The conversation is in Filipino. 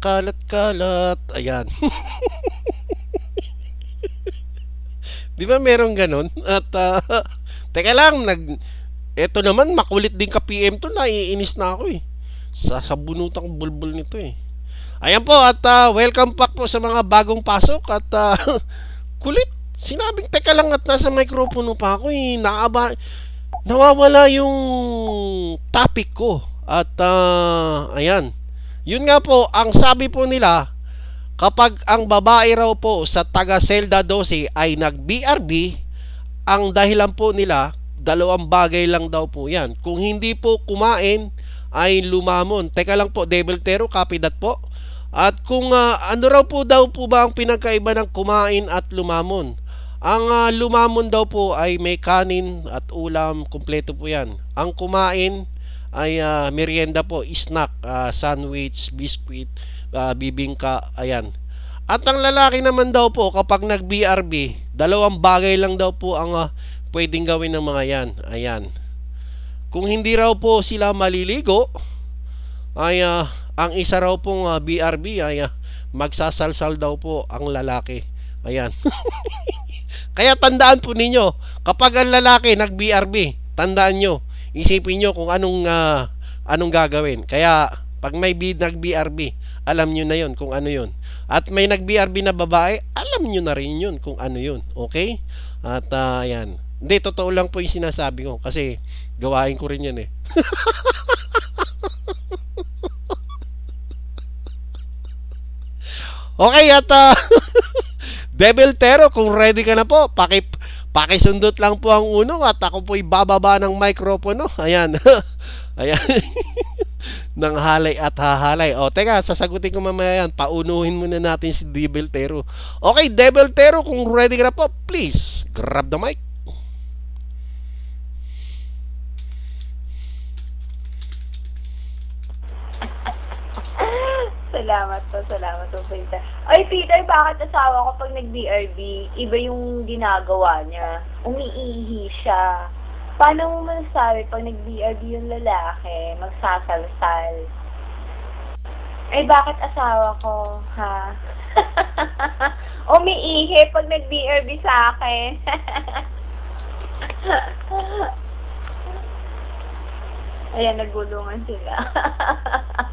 kalat-kalat. Ayan. Di ba merong ganun? At, uh, teka lang, nag, eto naman, makulit din ka PM to, naiinis na ako eh. Sasabunutang bulbul nito eh. Ayan po, at uh, welcome back po sa mga bagong pasok at uh, kulit. Sinabing, teka lang at nasa microphone pa ako eh. Naaba, nawawala yung topic ko. At, uh, ayan. Yun nga po, ang sabi po nila, Kapag ang babae raw po sa taga Zelda 12 ay nag-BRB, ang dahilan po nila, dalawang bagay lang daw po yan. Kung hindi po kumain, ay lumamon. Teka lang po, Devil Tero, copy that po. At kung uh, ano raw po daw po ba ang pinagkaiba ng kumain at lumamon? Ang uh, lumamon daw po ay may kanin at ulam, kumpleto po yan. Ang kumain ay uh, merienda po, snack, uh, sandwich, biscuit, uh, bibingka, ayan. At ang lalaki naman daw po kapag nag-BRB, dalawang bagay lang daw po ang uh, pwedeng gawin ng mga yan. Ayan. Kung hindi raw po sila maliligo, ay uh, ang isa raw pong uh, BRB ay uh, magsasalsal daw po ang lalaki. Ayan. Kaya tandaan po ninyo, kapag ang lalaki nag-BRB, tandaan nyo, isipin nyo kung anong uh, anong gagawin. Kaya pag may nag-BRB, alam nyo na yon kung ano yon. At may nag-BRB na babae, alam nyo na rin yun kung ano yun. Okay? At uh, yan. Hindi, totoo lang po yung sinasabi ko. Kasi gawain ko rin yan eh. okay, at uh, Devil Tero, kung ready ka na po, paki, pakisundot lang po ang uno at ako po'y bababa ng microphone. No? Ayan. Ayan. ng halay at hahalay. O, teka, sasagutin ko mamaya yan. Paunuhin muna natin si Devil Tero. Okay, Devil Tero, kung ready ka na po, please, grab the mic. Salamat po, salamat po, Peter. Ay, Peter, bakit asawa ko pag nag-BRB, iba yung ginagawa niya? Umiihi siya Paano mo masasabi pag nag-BRB yung lalaki, magsasalsal? Eh, bakit asawa ko, ha? Umiihi pag nag-BRB sa akin. Ayan, nagulungan sila.